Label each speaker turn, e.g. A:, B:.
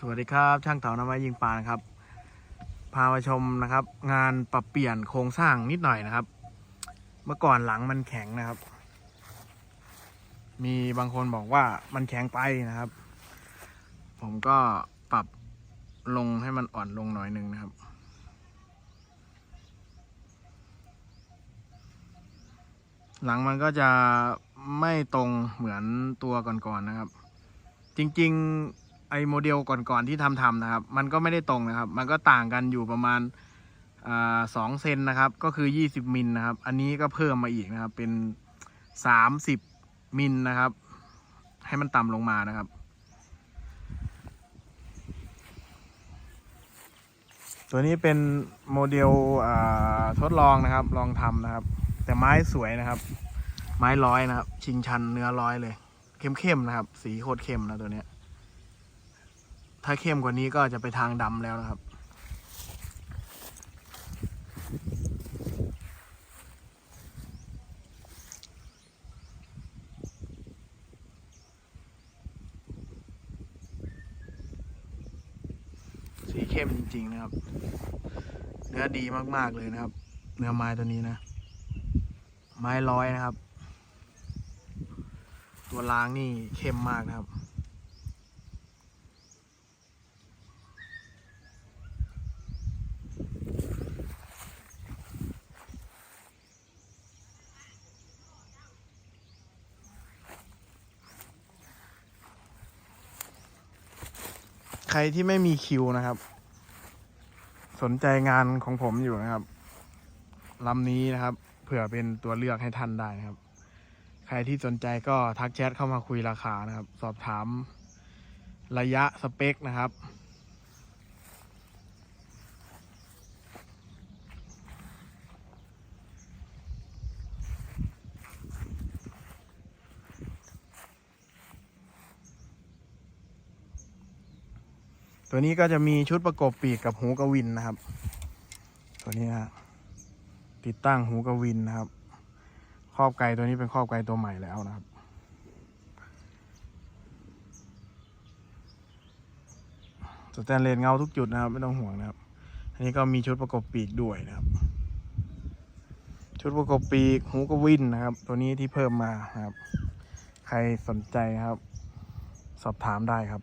A: สวัสดีครับ ช่างเถาน้ำไม้ยิงปลานะครับ พามาชมนะครับ งานปรับเปลี่ยนโครงสร้างนิดหน่อยนะครับ เมื่อก่อนหลังมันแข็งนะครับ มีบางคนบอกว่ามันแข็งไปนะครับ ผมก็ปรับลงให้มันอ่อนลงหน่อยหนึ่งนะครับหลังมันก็จะไม่ตรงเหมือนตัวก่อนๆนะครับ จริงๆ ไอโมเดลก่อนๆที่ทำทำนะครับ มันก็ไม่ได้ตรงนะครับ มันก็ต่างกันอยู่ประมาณสองเซนนะครับ ก็คือ 20 มิลนะครับ อันนี้ก็เพิ่มมาอีกนะครับ เป็น 30 มิลนะครับ ให้มันต่ำลงมานะครับ ตัวนี้เป็นโมเดลทดลองนะครับ ลองทำนะครับ แต่ไม้สวยนะครับ ไม้ร้อยนะครับ ชิงชันเนื้อร้อยเลย เข้มๆนะครับ สีโคตรเข้มนะตัวเนี้ย ถ้าเข้มกว่านี้ก็จะไปทางดำแล้วนะครับ สีเข้มจริงๆนะครับ เนื้อดีมากๆเลยนะครับ เนื้อไม้ตัวนี้นะ ไม้ร้อยนะครับ ตัวล้างนี่เข้มมากนะครับ รที่ไม่มีคิวนะครับ สนใจงานของผมอยู่นะครับลำนี้นะครับ เผื่อเป็นตัวเลือกให้ท่านได้นะครับ ใครที่สนใจก็ทักแชทเข้ามาคุยราคานะครับ สอบถามระยะสเปคนะครับ ตัวนี้ก็จะมีชุดประกบปีกกับหูกระวินนะครับ ตัวนี้นะติดตั้งหูกระวินนะครับ ครอบไก่ตัวนี้เป็นครอบไก่ตัวใหม่แล้วนะครับ สแตนเลสเงาทุกจุดนะครับ ไม่ต้องห่วงนะครับ อันนี้ก็มีชุดประกบปีกด้วยนะครับ ชุดประกบปีกหูกระวินนะครับ ตัวนี้ที่เพิ่มมานะครับ ใครสนใจนะครับ สอบถามได้ครับ